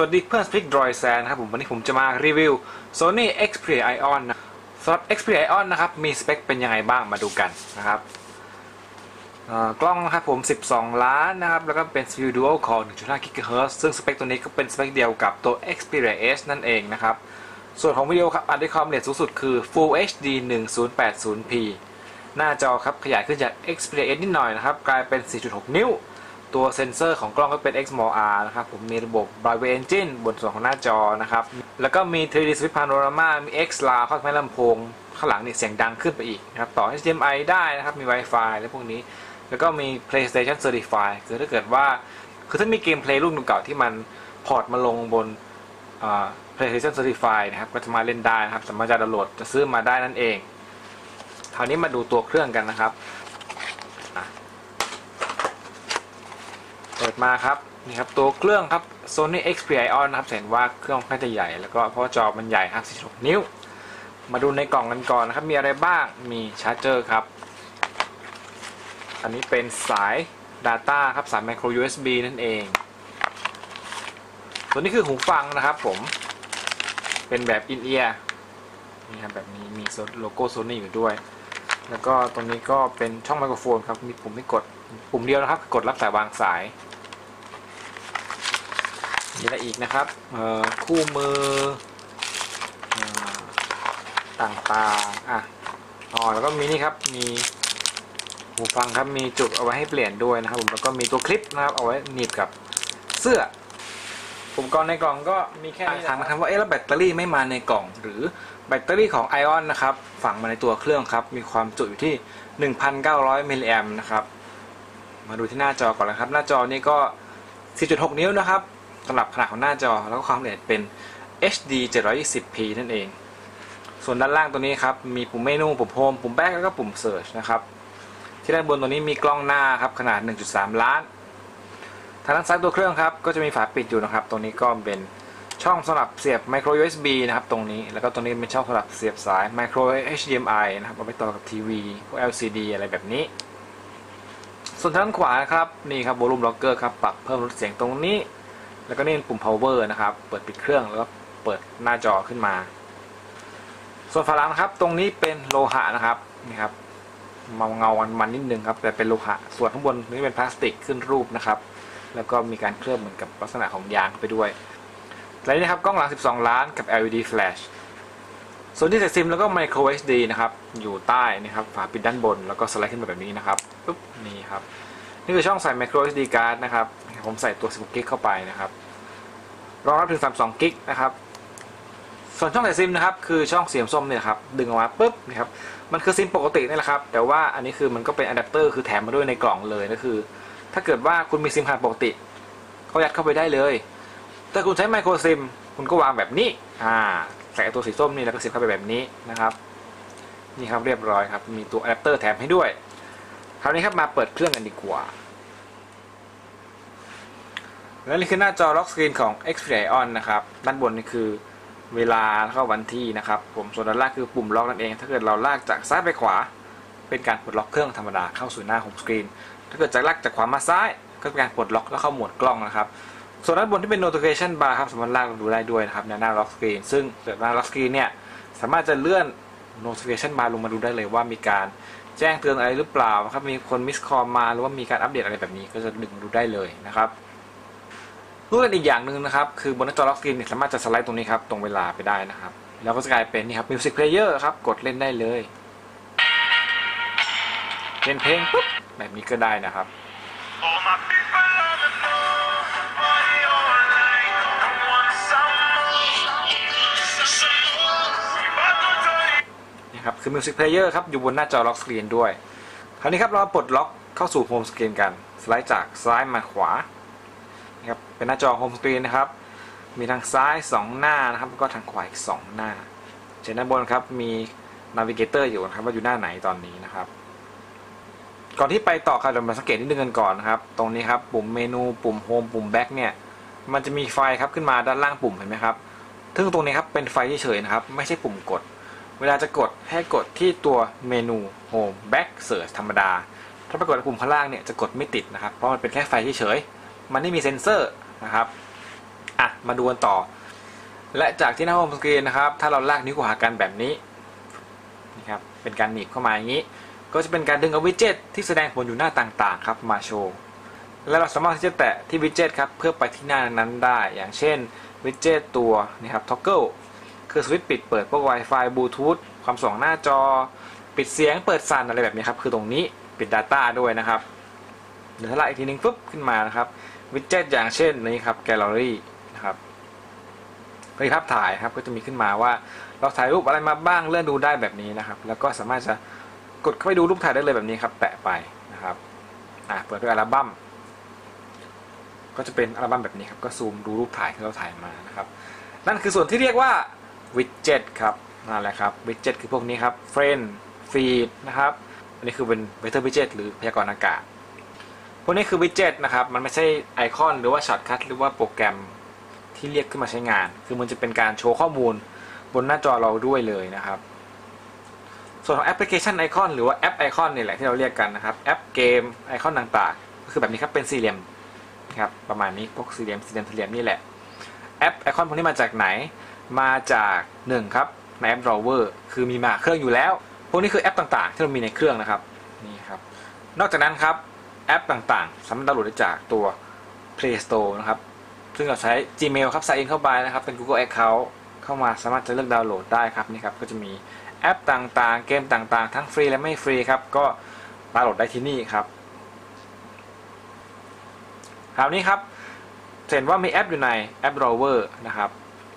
สวัสดีเพื่อนสปิกดรอยแซนนะครับผมวันนี้ผมจะมารีวิว Sony Xperia Ion นะสำหรับ Xperia Ion นะครับ มีสเปคเป็นยังไงบ้างมาดูกันนะครับกล้องนะครับผม 12 ล้านนะครับ แล้วก็เป็น CPU Dual Core 1.5 GHz ซึ่งสเปคตัวนี้ก็เป็นสเปคเดียวกับตัว Xperia S นั่นเองนะครับ ส่วนของวิดีโอครับอัดด้วยความละเอียดสูงสุดคือ Full HD 1080p หน้าจอครับขยายขึ้นจาก Xperia S นิดหน่อยนะครับ กลายเป็น 4.6 นิ้ว ตัวเซ็นเซอร์ของกล้องก็เป็น XMOR นะครับผมมีระบบ Brightway Engine บนส่วนของหน้าจอนะครับ แล้วก็มี 3D Split Panorama มี XLR ข้อแม่ลำโพง ข้างหลังนี่เสียงดังขึ้นไปอีกนะครับ ต่อ HDMI ได้นะครับ มี Wi-Fi และพวกนี้ แล้วก็มี PlayStation Certified คือถ้าเกิดว่า คือถ้ามีเกมเพลย์รุ่นเก่าๆที่มันพอร์ตมาลงบน PlayStation Certified นะครับ ก็จะมาเล่นได้นะครับ สามารถจะดาวน์โหลดจะซื้อมาได้นั่นเอง คราวนี้มาดูตัวเครื่องกันนะครับ ปิดมาครับนี่ครับตัวเครื่องครับ Sony Xperia Ion นะครับเห็นว่าเครื่องค่อนข้างจะใหญ่แล้วก็เพราะจอมันใหญ่ครับ46นิ้ว มาดูในกล่องกันก่อนนะครับ มีอะไรบ้างมีชาร์จเจอร์ครับ อันนี้เป็นสาย Data ครับสาย Micro USB นั่นเอง ตัวนี้คือหูฟังนะครับผมเป็นแบบ in ear นี่ครับแบบนี้มีโลโก้ Sony อยู่ด้วย แล้วก็ตรงนี้ก็เป็นช่องไมโครโฟนครับมีปุ่มให้กดปุ่มเดียวนะครับ กดรับสายวางสาย มีอะไรอีกนะครับคู่มือต่างๆ อะ อ๋อ แล้วก็มีนี่ครับ มีหูฟังครับ มีจุดเอาไว้ให้เปลี่ยนด้วยนะครับผม แล้วก็มีตัวคลิปนะครับ เอาไว้หนีบกับเสื้อ อุปกรณ์ในกล่องก็มีแค่ถามนะครับว่า เอ๊ะ แล้วแบตเตอรี่ไม่มาในกล่อง หรือแบตเตอรี่ของ Ion นนะครับ ฝังมาในตัวเครื่องครับ มีความจุอยู่ที่ 1,900มิลลิแอมนะครับ มาดูที่หน้าจอก่อนนะครับ หน้าจอนี่ก็4.6นิ้วนะครับ สำหรับขนาดของหน้าจอแล้วก็ความละเอียดเป็น HD 720p นั่นเอง ส่วนด้านล่างตัวนี้ครับ มีปุ่มเมนูปุ่มโฮมปุ่มแบ็กแล้วก็ปุ่มเซิร์ชนะครับ ที่ด้านบนตัวนี้มีกล้องหน้าครับ ขนาด 1.3 ล้าน ทางด้านซ้ายตัวเครื่องครับ ก็จะมีฝาปิดอยู่นะครับ ตรงนี้ก็เป็นช่องสำหรับเสียบ micro USB นะครับ ตรงนี้ แล้วก็ตรงนี้เป็นช่องสำหรับเสียบสาย micro HDMI นะครับ เอาไปต่อกับทีวีพวก LCD อะไรแบบนี้ ส่วนทางด้านขวาครับ นี่ครับ volume rocker ครับ ปรับเพิ่มลดเสียงตรงนี้ แล้วก็นี่เป็นปุ่ม power นะครับ เปิดปิดเครื่องแล้วก็เปิดหน้าจอขึ้นมา ส่วนฝาหลังนะครับ ตรงนี้เป็นโลหะนะครับนี่ครับเงาเงามันมันนิดนึงครับแต่เป็นโลหะ ส่วนข้างบนนี่เป็นพลาสติกขึ้นรูปนะครับ แล้วก็มีการเคลือบเหมือนกับลักษณะของยางไปด้วยและนี่ครับกล้องหลัง 12 ล้านกับ LED flash ส่วนที่ใส่ซิมแล้วก็ micro SD นะครับ อยู่ใต้นะครับฝาปิดด้านบนแล้วก็สไลด์ขึ้นมาแบบนี้นะครับปุ๊บนี่ครับ นี่คือช่องใส่ micro SD card นะครับ ผมใส่ตัว 16 กิกเข้าไปนะครับ รองรับถึง 32 กิกนะครับ ส่วนช่องใส่ซิมนะครับ คือช่องเสียงส้มเนี่ยครับ ดึงออกมาปุ๊บนะครับ มันคือซิมปกตินี่แหละครับ แต่ว่าอันนี้คือมันก็เป็นอะแดปเตอร์คือแถมมาด้วยในกล่องเลยก็คือ ถ้าเกิดว่าคุณมีซิมขาดปกติก็ยัดเข้าไปได้เลย แต่คุณใช้ไมโครซิม คุณก็วางแบบนี้ อ่า ใส่ตัวสีส้มนี่แล้วก็เสียบเข้าไปแบบนี้นะครับ นี่ครับเรียบร้อยครับ มีตัวอะแดปเตอร์แถมให้ด้วย คราวนี้ครับมาเปิดเครื่องกันดีกว่า และนี่คือหน้าจอล็อกสกรีนของ Xperia On นะครับ ด้านบนนี่คือเวลาแล้วก็วันที่นะครับ ผมส่วนด้านล่างคือปุ่มล็อกนั่นเอง ถ้าเกิดเราลากจากซ้ายไปขวา เป็นการปลดล็อกเครื่องธรรมดาเข้าสู่หน้าโฮมสกรีน ถ้าเกิดจากลากจากขวามาซ้าย ก็เป็นการปลดล็อกแล้วเข้าหมวดกล้องนะครับ ส่วนด้านบนที่เป็น notification bar ครับสามารถลากดูได้ด้วยนะครับในหน้าล็อกสกรีน ซึ่งเกิดหน้าล็อกสกรีนเนี่ยสามารถจะเลื่อน notification bar ลงมาดูได้เลยว่ามีการแจ้งเตือนอะไรหรือเปล่าครับ มีคนมิสคอลมาหรือว่ามีการอัปเดตอะไรแบบนี้ก็จะดึงดูได้เลยนะครับ รูปเล่นอีกอย่างหนึ่งนะครับ คือบนหน้าจอล็อกสกรีนเนี่ยสามารถจะสไลด์ตรงนี้ครับ ตรงเวลาไปได้นะครับ แล้วก็จะกลายเป็นนี่ครับ music player ครับ กดเล่นได้เลยเล่นเพลงปุ๊บแบบนี้ก็ได้นะครับนี่ครับคือ Music Player ครับ อยู่บนหน้าจอล็อกสกรีนด้วย คราวนี้ครับเราปลดล็อกเข้าสู่โฮมสกรีนกัน สไลด์จากซ้ายมาขวา นะครับเป็นหน้าจอโฮมสกรีนนะครับ มีทางซ้าย 2 หน้านะครับก็ทางขวาอีก 2 หน้าเช่นด้านบนครับมีนาวิเกเตอร์อยู่นะครับว่าอยู่หน้าไหนตอนนี้นะครับ ก่อนที่ไปต่อครับเรามาสังเกตนิดนึงกันก่อนนะครับ ตรงนี้ครับปุ่มเมนูปุ่มโฮมปุ่มแบ็กเนี่ยมันจะมีไฟครับขึ้นมาด้านล่างปุ่มเห็นไหมครับซึ่งตรงนี้ครับเป็นไฟเฉยๆนะครับ ไม่ใช่ปุ่มกด เวลาจะกดให้กดที่ตัวเมนู Home Back Search ธรรมดา ถ้าไปกดปุ่มข้างล่างเนี่ยจะกดไม่ติดนะครับ เพราะมันเป็นแค่ไฟเฉยๆ มันไม่มีเซ็นเซอร์นะครับอะมาดูกันต่อ และจากที่หน้าโฮมสกรีนนะครับ ถ้าเราลากนิ้วเข้าหากันแบบนี้นะครับเป็นการหนีบเข้ามาอย่างนี้ ก็จะเป็นการดึงเอาวิดเจ็ตที่แสดงผลอยู่หน้าต่างๆครับมาโชว์และเราสามารถที่จะแตะที่วิดเจ็ตครับเพื่อไปที่หน้านั้นได้ อย่างเช่นวิดเจ็ตตัวนี่ครับ toggle คือสวิตช์ปิดเปิดพวก Wi-Fi บลูทูธความสว่างหน้าจอ ปิดเสียงเปิดสั่นอะไรแบบนี้ครับ คือตรงนี้ปิด Data ด้วยนะครับ เดี๋ยวถ้าไล่อีกทีนึงปุ๊บขึ้นมานะครับ วิดเจ็ตอย่างเช่นนี้ครับแกลเลอรี่นะครับก็ภาพถ่ายครับก็จะมีขึ้นมาว่าเราถ่ายรูปอะไรมาบ้างเลื่อนดูได้แบบนี้นะครับ แล้วก็สามารถจะกดเข้าไปดูรูปถ่ายได้เลยแบบนี้ครับแตะไปนะครับอะเปิดด้วยอัลบั้มก็จะเป็นอัลบั้มแบบนี้ครับก็ซูมดูรูปถ่ายที่เราถ่ายมานะครับ นั่นคือส่วนที่เรียกว่าวิดเจ็ตครับนั่นแหละครับวิดเจ็ตคือพวกนี้ครับเฟรนฟีดนะครับอันนี้คือเป็นเวทเทอร์วิดเจ็ตหรือพยากรณ์อากาศ วกนี้คือวิดเจ็ตนะครับ มันไม่ใช่ไอคอนหรือว่าช็อตคัทหรือว่าโปรแกรมที่เรียกขึ้นมาใช้งาน คือมันจะเป็นการโชว์ข้อมูลบนหน้าจอเราด้วยเลยนะครับ ส่วนของแอปพลิเคชันไอคอนหรือว่าแอปไอคอนนี่แหละที่เราเรียกกันนะครับ แอปเกมไอคอนต่างๆ ก็คือแบบนี้ครับเป็นสี่เหลี่ยมครับประมาณนี้พวกสี่เหลี่ยมสี่เหลี่ยมสี่เหลี่ยมนี่แหละ แอปไอคอนพวกนี้มาจากไหน มาจาก1ครับในแอป Drawer คือมีมาเครื่องอยู่แล้ว พวกนี้คือแอปต่างๆ ที่เรามีในเครื่องนะครับนี่ครับ นอกจากนั้นครับ แอปต่างๆ สามารถดาวน์โหลดได้จากตัว Play Store นะครับ ซึ่งเราใช้ Gmail ครับใส่อินเข้าไปนะครับ เป็น Google Account เข้ามาสามารถจะเลือกดาวน์โหลดได้ครับนี่ครับ ก็จะมีแอปต่างๆ เกมต่างๆ ทั้งฟรีและไม่ฟรีครับ ก็ดาวน์โหลดได้ที่นี่ครับ คราวนี้ครับเห็นว่ามีแอปอยู่ในแอป Drawer นะครับ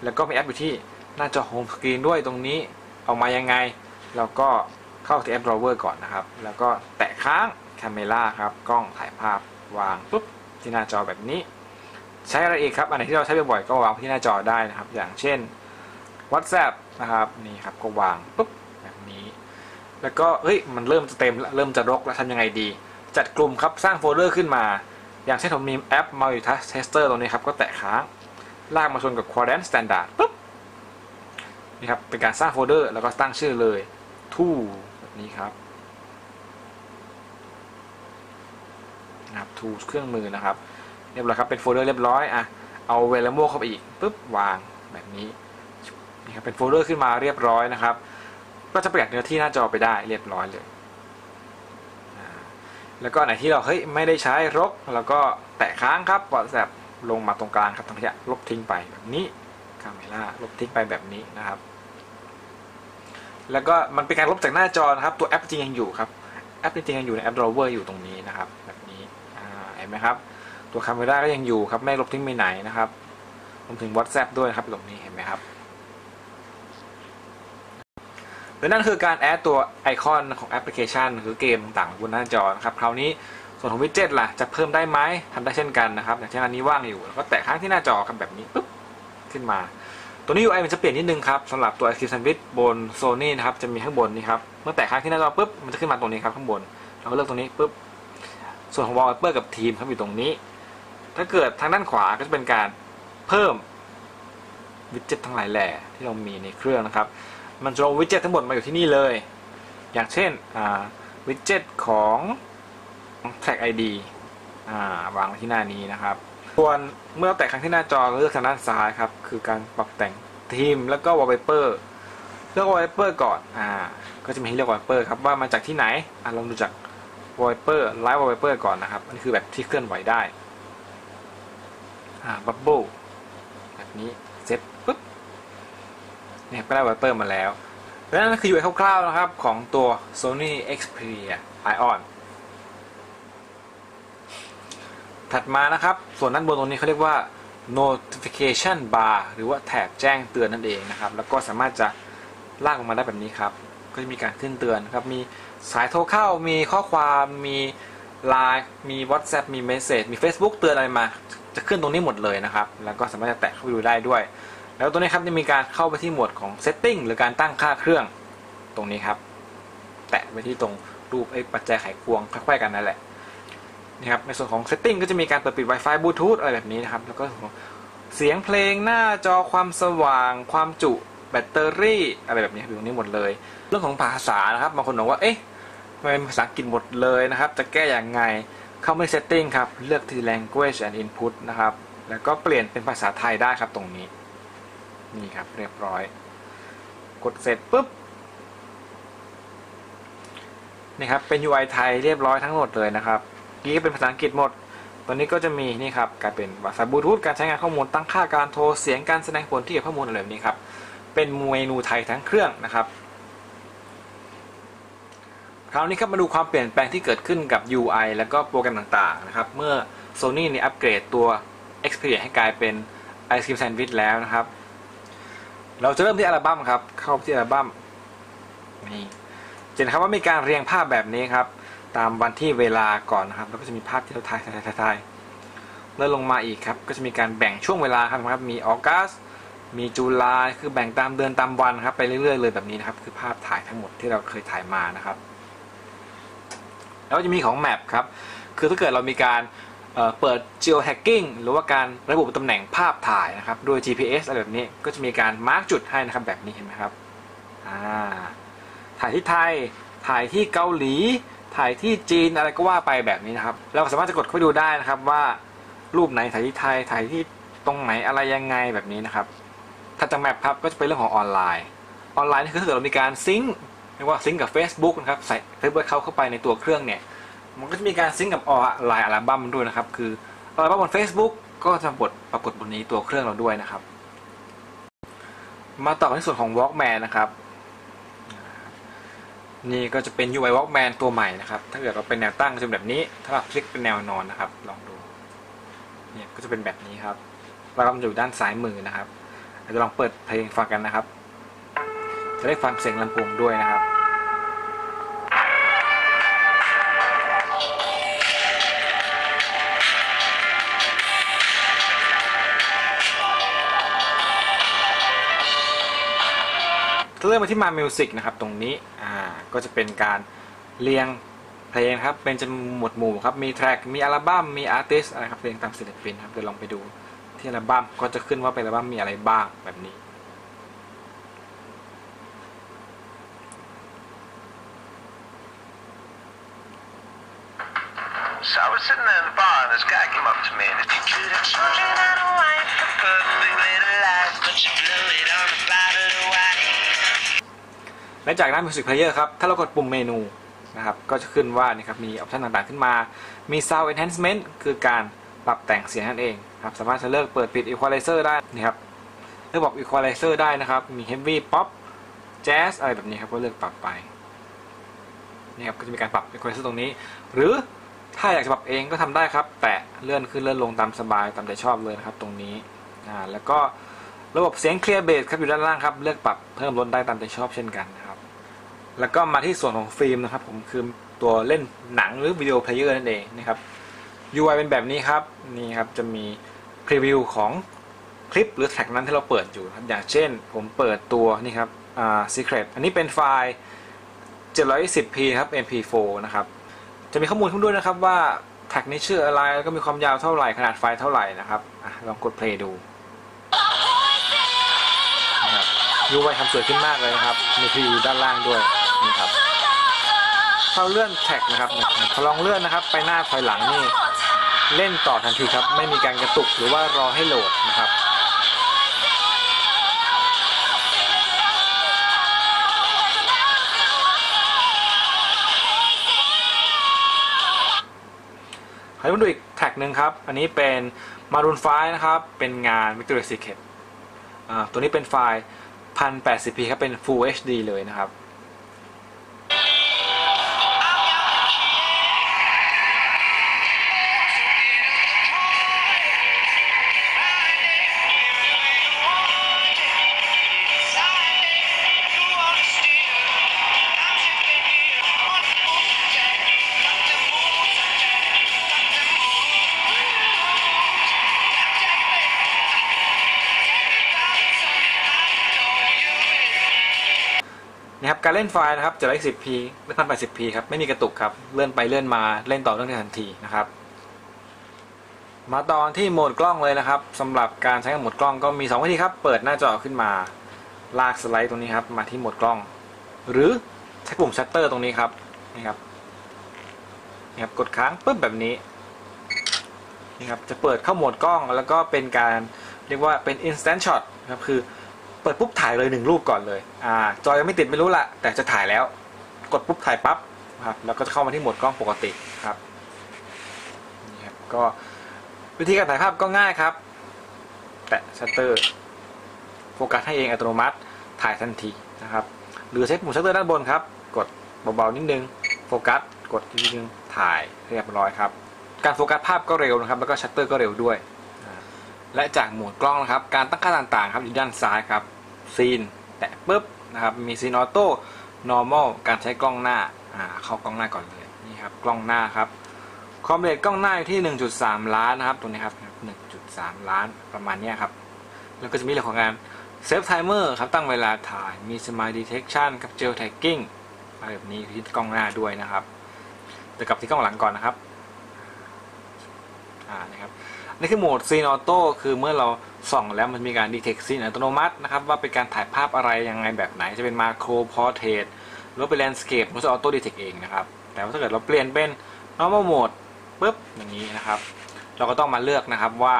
แล้วก็มีแอปอยู่ที่หน้าจอโฮมสกรีนด้วยตรงนี้ออกมายังไง เราก็เข้าที่แอป Drawer ก่อนนะครับ แล้วก็แตะค้าง Camera ครับกล้องถ่ายภาพวางปุ๊บที่หน้าจอแบบนี้ ใช้อะไรอีกครับอันไหนที่เราใช้บ่อยๆก็วางที่หน้าจอได้นะครับ อย่างเช่น WhatsApp นะครับนี่ครับก็วางปุ๊บแบบนี้ แล้วก็เฮ้ยมันเริ่มจะเต็มแล้วเริ่มจะรกแล้วทำยังไงดี จัดกลุ่มครับสร้างโฟลเดอร์ขึ้นมา อย่างเช่นผมมีแอป Multitask Tester ตรงนี้ครับก็แตะค้างลากมาชนกับ Quadrant Standard ปุ๊บนี่ครับเป็นการสร้างโฟลเดอร์แล้วก็ตั้งชื่อเลย tool แบบนี้ครับ นะครับ tool เครื่องมือนะครับ เรียบร้อยครับ เป็นโฟลเดอร์เรียบร้อยอะเอา Velamo เข้าไปอีกปุ๊บวางแบบนี้นี่ครับเป็นโฟลเดอร์ขึ้นมาเรียบร้อยนะครับ ก็จะประหยัดเนื้อที่หน้าจอไปได้เรียบร้อยเลยแล้วก็ไหนที่เราเฮ้ยไม่ได้ใช้รกแล้วก็แตะค้างครับ WhatsApp ลงมาตรงกลางครับตรงขยะลบทิ้งไปแบบนี้คาเมล่าลบทิ้งไปแบบนี้นะครับ แล้วก็มันเป็นการลบจากหน้าจอนะครับ ตัวแอปจริงยังอยู่ครับ แอปจริงยังอยู่ในแอป Drawer อยู่ตรงนี้นะครับแบบ ไหมครับ ตัวคาเมล่าก็ยังอยู่ครับ ไม่ลบทิ้งไปไหนนะครับรวมถึง WhatsApp ด้วยครับตรงนี้เห็นไหมครับและนั่นคือการแอดตัวไอคอนของแอปพลิเคชันหรือเกมต่างๆบนหน้าจอนะครับคราวนี้ส่วนของวิดเจ็ตล่ะจะเพิ่มได้ไหมทำได้เช่นกันนะครับอย่างเช่นอันนี้ว่างอยู่แล้วก็แตะค้างที่หน้าจอครับแบบนี้ปุ๊บขึ้นมา ตัวนี้ UI มันจะเปลี่ยนนิดนึงครับสำหรับตัว Active Sandwich บน Sony นะครับจะมีข้างบนนี่ครับเมื่อแตะค้างที่หน้าจอปุ๊บมันจะขึ้นมาตรงนี้ครับข้างบนเราก็เลือกตรงนี้ปุ๊บ ส่วนของ Wallpaper กับทีมครับอยู่ตรงนี้ ถ้าเกิดทางด้านขวาก็จะเป็นการเพิ่มวิดเจ็ตทั้งหลายแหล่ที่เรามีในเครื่องนะครับ มันจะเอาวิดเจ็ตทั้งหมดมาอยู่ที่นี่เลย อย่างเช่นวิดเจ็ตของ Track ID อ่าวางไว้ที่หน้านี้นะครับ ส่วนเมื่อเราแตะครั้งที่หน้าจอเลือกทางด้านซ้ายครับ คือการปรับแต่งทีมแล้วก็ wallpaper เลือก wallpaper ก่อนอ่าก็จะมีให้เลือก wallpaper ครับว่ามาจากที่ไหนอ่าลองดูจาก wallpaper live wallpaper ก่อนนะครับอันนี้คือแบบที่เคลื่อนไหวได้อ่า bubble แบบนี้เซ็ตปุ๊บเนี่ยก็ได้ wallpaper มาแล้วและนั่นคือ UI คร่าวๆนะครับของตัว Sony Xperia Ion ถัดมานะครับ ส่วนด้านบนตรงนี้เขาเรียกว่า notification bar หรือว่าแถบแจ้งเตือนนั่นเองนะครับ แล้วก็สามารถจะลากออกมาได้แบบนี้ครับ ก็จะมีการขึ้นเตือนครับ มี สายโทรเข้ามีข้อความมี Line มี WhatsApp มี Message มี Facebook เตือนอะไรมา จะขึ้นตรงนี้หมดเลยนะครับ แล้วก็สามารถจะแตะเข้าไปดูได้ด้วย แล้วตัวนี้ครับจะมีการเข้าไปที่หมวดของ Setting หรือการตั้งค่าเครื่องตรงนี้ครับ แตะไปที่ตรงรูปไอ้ปัจจัยไขควงค่อยๆกันนั่นแหละนะครับในส่วนของ Setting ก็จะมีการเปิดปิด Wi-Fi Bluetooth อะไรแบบนี้นะครับแล้วก็เสียงเพลงหน้าจอความสว่าง ความจุแบตเตอรี่อะไรแบบนี้อยู่ตรงนี้หมดเลย เรื่องของภาษานะครับบางคนบอกว่าเอ๊ะ เป็นภาษาอังกฤษหมดเลยนะครับ จะแก้อย่างไงเข้าไม่ Setting ครับ เลือกที่ Language and Input นะครับ แล้วก็เปลี่ยนเป็นภาษาไทยได้ครับตรงนี้ นี่ครับเรียบร้อย กดเสร็จปุ๊บ นี่ครับ เป็น UI ไทยเรียบร้อยทั้งหมดเลยนะครับนี่ก็เป็นภาษาอังกฤษหมด ตอนนี้ก็จะมีนี่ครับกลายเป็นภาษาบลูทูธการใช้งานข้อมูลตั้งค่าการโทรเสียงการแสดงผลที่เกี่ยวกับข้อมูลอะไรแบบนี้ครับ เป็นเมนูไทยทั้งเครื่องนะครับ คราวนี้ครับมาดูความเปลี่ยนแปลงที่เกิดขึ้นกับ UI แล้วก็โปรแกรมต่างๆนะครับ เมื่อ Sony เนี่ยอัปเกรดตัว Xperia ให้กลายเป็น Ice Cream Sandwich แล้วนะครับ เราจะเริ่มที่อัลบั้มครับ เข้าที่อัลบั้มนี่เห็นครับว่ามีการเรียงภาพแบบนี้ครับ ตามวันที่เวลาก่อนนะครับ แล้วก็จะมีภาพที่เราถ่ายถ่ายถ่ายถ่ายแล้วลงมาอีกครับ ก็จะมีการแบ่งช่วงเวลาครับครับ มีออกัสมีจุลายคือแบ่งตามเดือนตามวันครับ ไปเรื่อยๆเลยแบบนี้นะครับ คือภาพถ่ายทั้งหมดที่เราเคยถ่ายมานะครับ แล้วก็จะมีของ Map ครับ คือถ้าเกิดเรามีการเเปิด geo hacking หรือว่าการระบุตำแหน่งภาพถ่ายนะครับ โดย GPS อะไรแบบนี้ก็จะมีการมาร์กจุดให้นะครับแบบนี้เห็นไหมครับถ่ายที่ไทย ถ่ายที่เกาหลี ถ่ายที่จีนอะไรก็ว่าไปแบบนี้นะครับ เราสามารถจะกดเข้าไปดูได้นะครับว่ารูปไหนถ่ายที่ไทย ถ่ายที่ตรงไหนอะไรยังไงแบบนี้นะครับถัดจากแมปครับก็จะเป็นเรื่องของออนไลน์ ออนไลน์นี่คือถ้าเกิดเรามีการซิงค์ รียกว่าซิงกับ Facebook นะครับใส่ Facebook เข้าเข้าไปในตัวเครื่องเนี่ยมันก็จะมีการซิงกับออนไลน์อัลบั้มด้วยนะครับ คืออัลบั้มบน Facebook ก็จะบดปรากฏบนนี้ตัวเครื่องเราด้วยนะครับ มาต่อกันส่วนของ Walkman นะครับ นี่ก็จะเป็น UI Walkman ตัวใหม่นะครับ ถ้าเกิดเราเป็นแนวตั้งจะเป็นแบบนี้ ถ้าเราคลิกเป็นแนวนอนนะครับ ลองดู เนี่ยก็จะเป็นแบบนี้ครับอัลบั้มอยู่ด้านซ้ายมือนะครับเราจะลองเปิดเพลงฟังกันนะครับ จะได้ฟังเสียงลำโพงด้วยนะครับ เริ่มมาที่มา Music นะครับตรงนี้อ่าก็จะเป็นการเรียงเพลงครับเป็นจำหมวดหมู่ครับมีแทร็กมีอัลบั้มมีอาร์ติสอะไรครับเพลงตามศิลปินครับเดี๋ยวลองไปดูที่อัลบั้มก็จะขึ้นว่าเป็นอัลบั้มมีอะไรบ้างแบบนี้ So และจากนั้น Music Player ครับ ถ้าเรากดปุ่มเมนูนะครับ ก็จะขึ้นว่านี่ครับ มีออปชันต่างๆขึ้นมา มี Sound Enhancement คือการปรับแต่งเสียงนั่นเองครับ สามารถจะเลิกเปิดปิด Equalizer ได้นี่ครับ เลือกปรับ Equalizer ได้นะครับ มี Heavy Pop Jazz อะไรแบบนี้ครับ ก็เลือกปรับไปนี่ครับ ก็จะมีการปรับ Equalizer ตรงนี้ หรือถ้าอยากจะปรับเองก็ทำได้ครับ แตะเลื่อนขึ้นเลื่อนลงตามสบายตามใจชอบเลยนะครับตรงนี้ อ่า แล้วก็ระบบเสียง Clear Bass ครับอยู่ด้านล่างครับ เลือกปรับเพิ่มลดได้ตามใจชอบเช่นกันนะ แล้วก็มาที่ส่วนของฟิล์มนะครับผมคือตัวเล่นหนังหรือวิดีโอเพลเยอร์นั่นเองนะครับ UI เป็นแบบนี้ครับนี่ครับจะมีพรีวิวของคลิปหรือแท็กนั้นที่เราเปิดอยู่ครับอย่างเช่น ผมเปิดตัวนี่ครับอ่า secret อันนี้เป็นไฟล์ 720p ครับ mp4 นะครับจะมีข้อมูลขึ้นด้วยนะครับว่าแท็กนี้ชื่ออะไรแล้วก็มีความยาวเท่าไหร่ขนาดไฟล์เท่าไหร่นะครับอลองกด play ดูนะครับ UI ทำสวยขึ้นมากเลยนะครับ มีพรีวิวด้านล่างด้วย นี่ครับถ้าเราเลื่อนแท็กนะครับพอลองเลื่อนนะครับ ไปหน้าถอยหลังนี่เล่นต่อทันทีครับ ไม่มีการกระตุกหรือว่ารอให้โหลดนะครับให้มาดูอีกแท็กหนึ่งครับ อันนี้เป็นมารูนไฟนะครับ เป็นงาน Victoria's Secret อ่าตัวนี้เป็นไฟล์ 1080p ครับ เป็น Full HD เลยนะครับ การเล่นไฟล์นะครับจะได้ 10p หรือ 1080p ครับ ไม่มีกระตุกครับ เลื่อนไปเลื่อนมาเล่นต่อเนื่องได้ทันทีนะครับ มาตอนที่โหมดกล้องเลยนะครับสำหรับการใช้โหมดกล้องก็มี2วิธีครับ เปิดหน้าจอขึ้นมา ลากสไลด์ตรงนี้ครับ มาที่โหมดกล้อง หรือใช้ปุ่มชัตเตอร์ตรงนี้ครับนี่ครับนี่ครับกดค้างปุ๊บแบบนี้นี่ครับจะเปิดเข้าโหมดกล้องแล้วก็เป็นการเรียกว่าเป็น instant shot ครับคือ เปิดปุ๊บถ่ายเลยหนึ่งรูปก่อนเลย อ่า จอยังไม่ติดไม่รู้ละแต่จะถ่ายแล้ว กดปุ๊บถ่ายปั๊บนะครับ แล้วก็จะเข้ามาที่โหมดกล้องปกติครับ นี่ครับ ก็วิธีการถ่ายภาพก็ง่ายครับ แตะชัตเตอร์ โฟกัสให้เองอัตโนมัติ ถ่ายทันทีนะครับ หรือใช้ปุ่มชัตเตอร์ด้านบนครับ กดเบาๆนิดนึง โฟกัส กดทีนึง ถ่ายเรียบร้อยครับ การโฟกัสภาพก็เร็วนะครับ แล้วก็ชัตเตอร์ก็เร็วด้วย และจากโหมดกล้องนะครับ การตั้งค่าต่างๆครับอยู่ด้านซ้ายครับซีนแตะปุ๊บนะครับมีซีนออโต้ normal การใช้กล้องหน้าอ่าเข้ากล้องหน้าก่อนเลยนี่ครับกล้องหน้าครับความเร็วกล้องหน้าอยู่ที่ 1.3 ล้านนะครับตรงนี้ครับ 1.3 ล้านประมาณนี้ครับแล้วก็จะมีเรื่องของการเซฟไทเมอร์ครับตั้งเวลาถ่ายมี Smile Detection ครับ Gel Tagging อะไรแบบนี้ที่กล้องหน้าด้วยนะครับเดี๋ยวกลับที่กล้องหลังก่อนนะครับอ่านะครับ นี่คือโหมด Scene Auto คือเมื่อเราส่องแล้วมันมีการ detect scene อัตโนมัตินะครับว่าเป็นการถ่ายภาพอะไรยังไงแบบไหนจะเป็น macro portrait หรือเป็น landscape มันจะ auto detect เองนะครับ แต่ว่าถ้าเกิดเราเปลี่ยนเป็น normal mode ปุ๊บอย่างนี้นะครับ เราก็ต้องมาเลือกนะครับว่า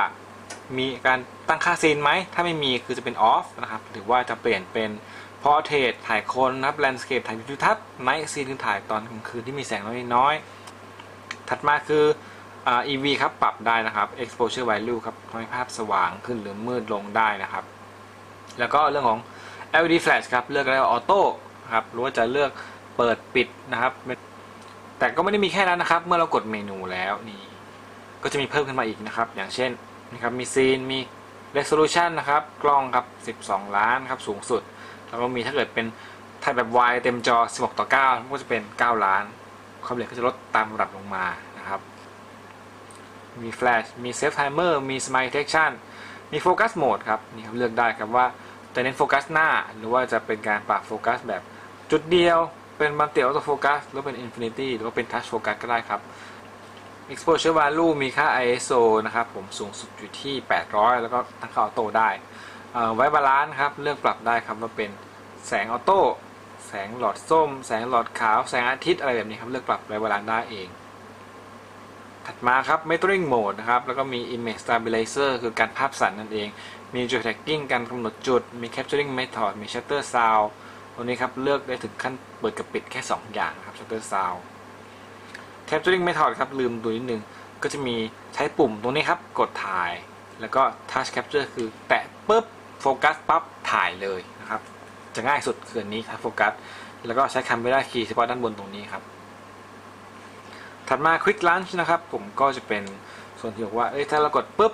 มีการตั้งค่าซีนไหม ถ้าไม่มีคือจะเป็น off นะครับหรือว่าจะเปลี่ยนเป็น portrait ถ่ายคนนะครับ landscape ถ่ายวิวทิวทัศน์ night scene คือถ่ายตอนกลางคืนที่มีแสงน้อยๆถัดมาคือ อ่า EV ครับปรับได้นะครับ exposure value ครับทำให้ภาพสว่างขึ้นหรือมืดลงได้นะครับ แล้วก็เรื่องของ LED flash ครับเลือกได้ออโต้ครับหรือว่าจะเลือกเปิดปิดนะครับ แต่ก็ไม่ได้มีแค่นั้นนะครับ เมื่อเรากดเมนูแล้วนี่ก็จะมีเพิ่มขึ้นมาอีกนะครับ อย่างเช่นนะครับมีซีนมี resolution นะครับ กล้องครับ 12 ล้านครับสูงสุด แล้วก็มีถ้าเกิดเป็นถ่ายแบบ wide เต็มจอ 16 ต่อ 9 ก็จะเป็น 9 ล้าน ความละเอียดก็จะลดตามระดับลงมานะครับ มี flash มี safe timer มี smile detection มี focus mode ครับนี่ครับเลือกได้ครับว่าจะเน้นโฟกัสหน้า หรือว่าจะเป็นการปรับโฟกัสแบบจุดเดียว เป็น multi auto focus หรือเป็น infinity หรือว่าเป็น touch focus ก็ได้ครับ exposure value มีค่า ISO นะครับผมสูงสุดอยู่ที่ 800 แล้วก็ตั้งค่าออโต้ได้ไว้บาลานซ์ครับเลือกปรับได้ครับว่าเป็นแสงออโต้แสงหลอดส้ม แสงหลอดขาว แสงอาทิตย์อะไรแบบนี้ครับเลือกปรับไว้บาลานซ์ได้เอง ถัดมาครับ metering mode นะครับ แล้วก็มี image stabilizer คือการภาพสั่นนั่นเอง มี geo tagging การกำหนดจุด มี capturing method มี shutter sound ตัวนี้ครับเลือกได้ถึงขั้นเปิดกับปิดแค่ 2 อย่างครับ shutter sound capturing method ครับลืมดูนิดนึง ก็จะมีใช้ปุ่มตรงนี้ครับ กดถ่าย แล้วก็ touch capture คือแตะปุ๊บโฟกัสปั๊บถ่ายเลยนะครับ จะง่ายสุดคืออันนี้ครับโฟกัส แล้วก็ใช้ camera key เฉพาะด้านบนตรงนี้ครับ ถัดมา quick launch นะครับ ผมก็จะเป็นส่วนที่บอกว่า เอ้ย ถ้าเรากดปุ๊บ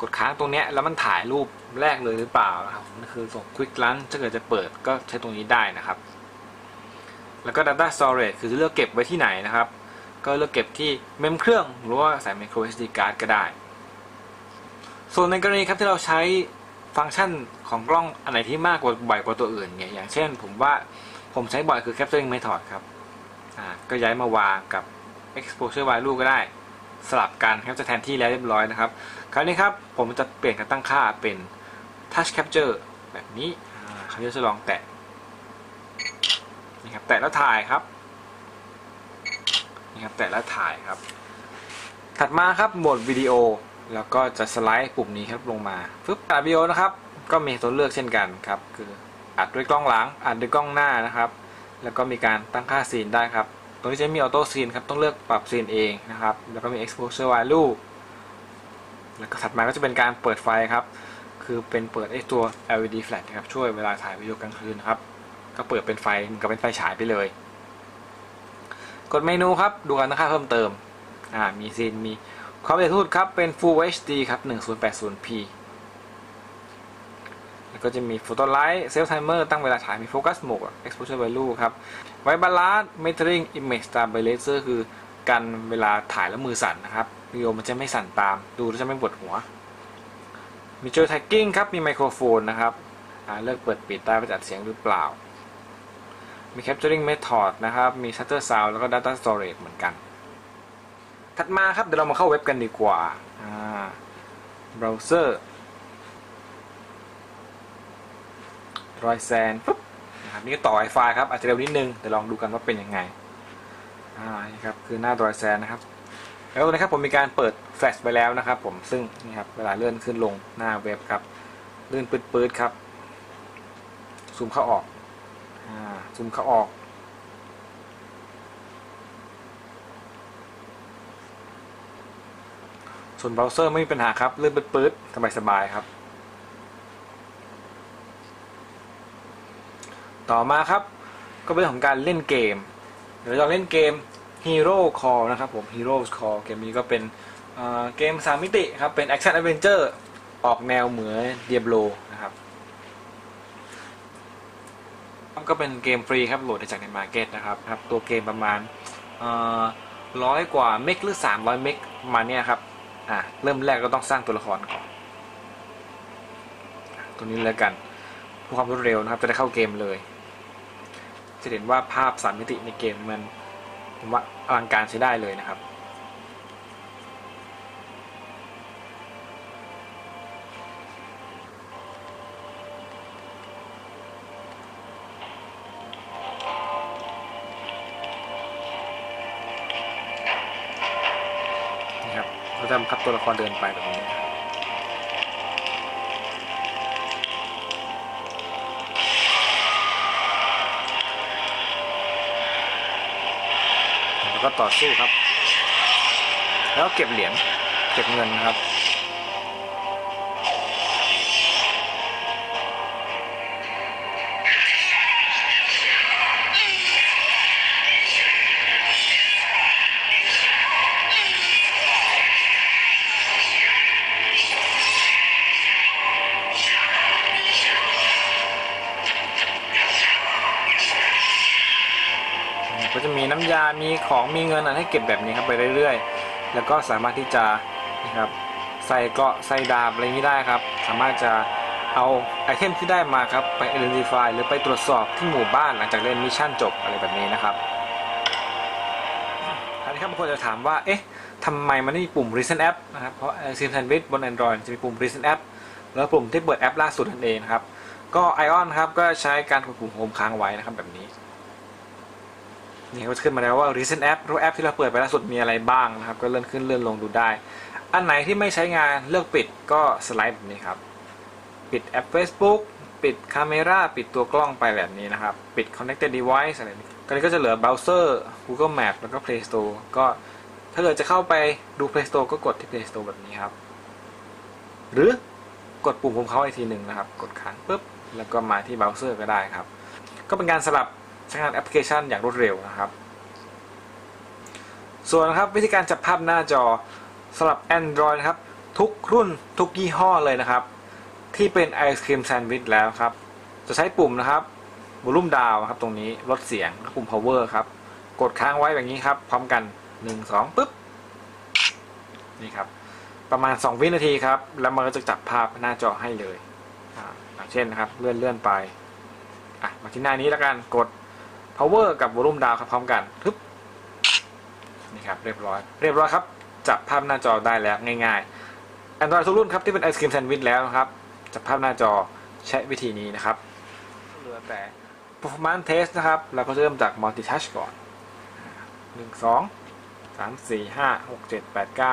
กดค้างตรงเนี้ย แล้วมันถ่ายรูปแรกเลยหรือเปล่านะครับนั่นคือส่ง quick launch ถ้าเกิดจะเปิดก็ใช้ตรงนี้ได้นะครับ แล้วก็ data storage คือเลือกเก็บไว้ที่ไหนนะครับ ก็เลือกเก็บที่เมมเครื่อง หรือว่าใส่ micro SD card ก็ได้ ส่วนในกรณีครับที่เราใช้ฟังก์ชันของกล้องอันไหนที่มากกว่าบ่อยกว่าตัวอื่นเนี่ย อย่างเช่น ผมว่าผมใช้บ่อยคือ capturing method ครับ อ่า ก็ย้ายมาวางกับ exposure value ก็ได้สลับกันครับจะแทนที่แล้วเรียบร้อยนะครับ คราวนี้ครับผมจะเปลี่ยนการตั้งค่าเป็น touch capture แบบนี้อ่าคราวนี้จะลองแตะนี่ครับแตะแล้วถ่ายครับนี่ครับแตะแล้วถ่ายครับ ถัดมาครับโหมดวิดีโอแล้วก็จะสไลด์ปุ่มนี้ครับลงมาฟึบอัดวิดีโอนะครับ ก็มีตัวเลือกเช่นกันครับ คืออัดด้วยกล้องหลังอัดด้วยกล้องหน้านะครับ แล้วก็มีการตั้งค่าซีนได้ครับ ตรงนี้จะมีออโต้ซีนครับต้องเลือกปรับซีนเองนะครับ แล้วก็มี exposure value แล้วก็ถัดมาก็จะเป็นการเปิดไฟครับ คือเป็นเปิดไอ้ตัว LED flash นะครับช่วยเวลาถ่ายวิดีโอกลางคืนครับ ก็เปิดเป็นไฟมือนกับเป็นไฟฉายไปเลย กดเมนูครับดูการตั้งค่าเพิ่มเติมอ่ามีซีนมีความละเอียดทูตครับเป็น Full HD ครับ 1080p แล้วก็จะมี Photo Light Self Timer ตั้งเวลาถ่ายมี Focus Mode Exposure Value ครับ ไว้บาลานซ์ Metering Image Stabilizer คือกันเวลาถ่ายแล้วมือสั่นนะครับวิดีโอมันจะไม่สั่นตาม ดูแล้วจะไม่ปวดหัว มี Geo Tagging ครับ มีไมโครโฟนนะครับเลือกเปิดปิดได้ว่าจะอัดเสียงหรือเปล่า มี capturing method นะครับ มี shutter sound แล้วก็ data storage เหมือนกัน ถัดมาครับ เดี๋ยวเรามาเข้าเว็บกันดีกว่าอ่า browser รอยแซนปุ๊บ นะครับนี่ต่อ Wi-Fi ครับอาจจะเร็วนิดนึงเดี๋ยวลองดูกันว่าเป็นยังไงอ่านี่ครับคือหน้ารอยแซนนะครับ แล้วนะครับผมมีการเปิดแฟลชไปแล้วนะครับ ผมซึ่งนี่ครับเวลาเลื่อนขึ้นลงหน้าเว็บครับเลื่อนปืดๆครับซูมเข้าออกอ่าซูมเข้าออกส่วนเบราว์เซอร์ไม่มีปัญหาครับเลื่อนปืดๆสบายๆครับ ต่อมาครับ ก็เป็นเรื่องของการเล่นเกม เดี๋ยวเราเล่นเกม Hero Call นะครับผม Heroes Call เกมนี้ก็เป็นเเกมสามมิติครับ เป็น Action Adventure ออกแนวเหมือน Diablo นะครับก็เป็นเกมฟรีครับโหลดได้จากในมาร์เก็ตนะครับครับ ตัวเกมประมาณร้อยกว่าเมกหรือ 300 เมกมาเนี้ยครับอะเริ่มแรกก็ต้องสร้างตัวละครก่อน ตัวนี้แล้วกันเพื่อความรวดเร็วนะครับ จะได้เข้าเกมเลย จะเห็นว่าภาพสามมิติในเกมมันผมว่าอลังการใช้ได้เลยนะครับนี่ครับ เราจะบังคับตัวละครเดินไปแบบนี้ ก็ต่อสู้ครับ แล้วเก็บเหรียญเก็บเงินนะครับ ยา มีของมีเงินอะให้เก็บแบบนี้ครับไปเรื่อยๆ แล้วก็สามารถที่จะนะครับใส่เกราะใส่ดาบอะไรนี้ได้ครับ สามารถจะเอาไอเทมที่ได้มาครับไป identify หรือไปตรวจสอบที่หมู่บ้านหลังจากเล่นมิชชั่นจบอะไรแบบนี้นะครับคราวนี้ครับบางคนจะถามว่าเอ๊ะทำไมมันไม่มีปุ่ม recent app นะครับเพราะ Sim Sandwich บน Android จะมีปุ่ม recent app แล้วปุ่มที่เปิดแอปล่าสุดนั่นเองครับก็ Ion ครับก็ใช้การกดปุ่มโฮมค้างไว้นะครับแบบนี้ นี่ก็ขึ้นมาแล้วว่า recent app รูปแอปที่เราเปิดไปล่าสุดมีอะไรบ้างนะครับ ก็เลื่อนขึ้นเลื่อนลงดูได้ อันไหนที่ไม่ใช้งานเลือกปิดก็สไลด์แบบนี้ครับ ปิดแอป Facebook ปิด Camera ปิดตัวกล้องไปแบบนี้นะครับ ปิด connected device อะไรนี้ก็นี้ก็จะเหลือเบราว์เซอร์ Google Map แล้วก็ Play Store ก็ถ้าเกิดจะเข้าไปดู Play Store ก็กดที่ Play Store แบบนี้ครับ หรือกดปุ่มของเขาอีกทีหนึ่งนะครับ กดค้างปุ๊บ แล้วก็มาที่เบราว์เซอร์ก็ได้ครับ ก็เป็นการสลับ ใช้งานแอปพลิเคชันอย่างรวดเร็วนะครับ ส่วนนะครับวิธีการจับภาพหน้าจอสำหรับ Android นะครับ ทุกรุ่นทุกยี่ห้อเลยนะครับ ที่เป็นไอศครีมแซนด์วิชแล้วครับ จะใช้ปุ่มนะครับวอลุ่มดาวครับตรงนี้ลดเสียงปุ่ม power ครับ กดค้างไว้แบบนี้ครับ พร้อมกัน 1 2ปุ๊บนี่ครับ ประมาณ 2 วินาทีครับ แล้วมันก็จะจับภาพหน้าจอให้เลยอ่าอย่างเช่นนะครับ เลื่อนเลื่อนไปอะมาที่หน้านี้แล้วกันกด power กับวอลุ่มดาวครับพร้อมกันทึบนี่ครับเรียบร้อย เรียบร้อยครับ จับภาพหน้าจอได้แล้วง่ายๆ Android ทุกรุ่นครับที่เป็นไอศครีมแซนด์วิชแล้วนะครับ จับภาพหน้าจอใช้วิธีนี้นะครับเหลือแต่ performance test นะครับเราก็เริ่มจาก multi touch ก่อน 1 2 3 4 5 6 7 8 9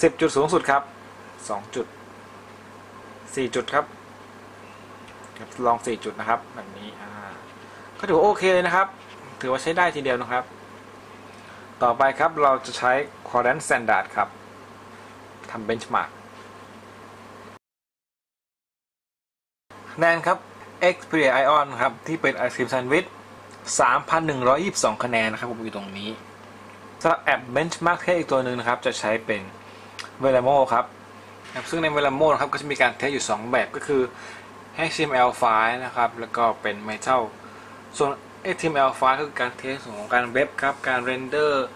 10 จุดสูงสุดครับ 2 จุด 4 จุดครับลอง 4 จุดนะครับแบบนี้ ก็ถือโอเคเลยนะครับ ถือว่าใช้ได้ทีเดียวนะครับ ต่อไปครับเราจะใช้ Quadrant Standard ครับทำ benchmark คะแนนครับ Xperia Ion ครับ ที่เป็นไอศครีมแซนด์วิช 3,122 คะแนนนะครับผมอยู่ตรงนี้สำหรับแอป Benchmark เทสอีกตัวหนึ่งนะครับ จะใช้เป็น Velamo ครับครับซึ่งใน Velamo นะครับ ก็จะมีการเทสอยู่ 2 แบบก็คือ HTML ไฟล์นะครับ แล้วก็เป็น Metal ส่วน HTML ไฟล์คือการเทสของการเว็บครับ การเรนเดอร์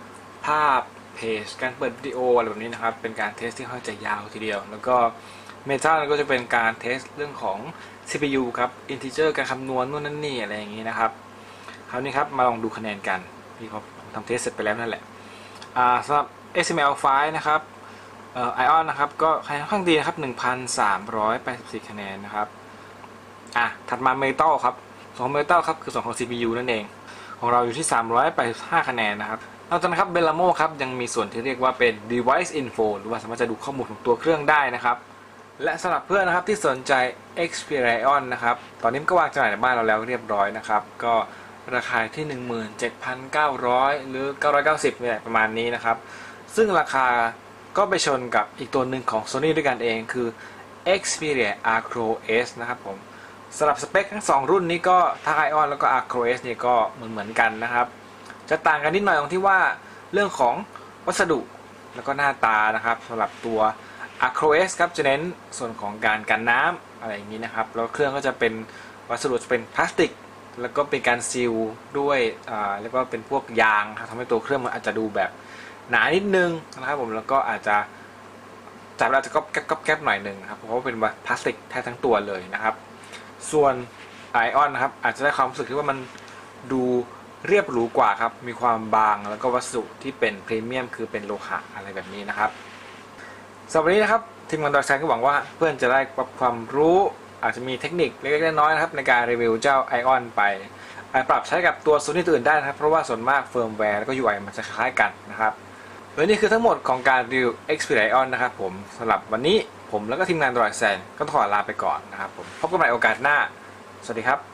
ภาพเพจ การเปิดวิดีโออะไรแบบนี้นะครับ เป็นการเทสที่ค่อนจะยาวทีเดียว แล้วก็ Meta ก็จะเป็นการเทสเรื่องของ CPU ครับ integer การคำนวณนู่นนั่นนี่อะไรอย่างนี้นะครับ คราวนี้ครับมาลองดูคะแนนกันที่เขาทำเทสเสร็จไปแล้วนั่นแหละสำหรับ XML ไฟล์นะครับเอ่อ Ion นะครับก็ค่อนข้างดีนะครับ 1,384 คะแนนนะครับ อะ ถัดมา Metal ครับ ของ Metal ครับคือส่วนของ CPU นั่นเอง ของเราอยู่ที่ 385 คะแนนนะครับนอกจากนั้นครับเบล a โมครับยังมีส่วนที่เรียกว่าเป็น device info หรือว่าสามารถจะดูข้อมูลของตัวเครื่องได้นะครับ และสำหรับเพื่อนนะครับที่สนใจ Xperion นะครับ ตอนนี้ก็วางจำหน่ายในบ้านเราแล้วเรียบร้อยนะครับ ก็ราคาที่ 17,900 หรือ 990เนี่ยประมาณนี้นะครับ ซึ่งราคาก็ไปชนกับอีกตัวหนึ่งของ Sony ด้วยกันเองคือ Xperia Acro S นะครับผม สำหรับสเปคทั้ง 2 รุ่นนี้ก็ทั้ง Ion แล้วก็ Acro S เนี่ยก็เหมือนเหมือนกันนะครับ จะต่างกันนิดหน่อยตรงที่ว่าเรื่องของวัสดุแล้วก็หน้าตานะครับสำหรับตัว Acro S ครับจะเน้นส่วนของการกันน้ำอะไรอย่างนี้นะครับ แล้วเครื่องก็จะเป็นวัสดุจะเป็นพลาสติก แล้วก็เป็นการซีลด้วยแล้วก็เป็นพวกยางครับทำให้ตัวเครื่องมันอาจจะดูแบบหนานิดนึงนะครับผมแล้วก็อาจจะจับแล้วจะก๊อบแก๊บก๊อบแก๊บหน่อยหนึ่งครับเพราะว่าเป็นพลาสติกแท้ทั้งตัวเลยนะครับ ส่วนไอออนนะครับ อาจจะได้ความรู้สึกที่ว่ามันดูเรียบหรูกว่าครับ มีความบางแล้วก็วัสดุที่เป็นพรีเมียม คือเป็นโลหะอะไรแบบนี้นะครับสำหรับวันนี้นะครับทีมงานดอยแซนก็หวังว่าเพื่อนจะได้ความรู้อาจจะมีเทคนิคเล็กๆน้อยๆนะครับ ในการรีวิวเจ้าไอออนไปอาจปรับใช้กับตัวซูนี่ตัวอื่นได้นะครับ เพราะว่าส่วนมากเฟิร์มแวร์แล้วก็ UI มันจะคล้ายกันนะครับและนี่คือทั้งหมดของการรีวิว Xperia Ion นะครับผมสำหรับวันนี้ ผมแล้วก็ทีมงานดอยแซนก็ต้องขอลาไปก่อนนะครับผมพบกันใหม่โอกาสหน้า สวัสดีครับ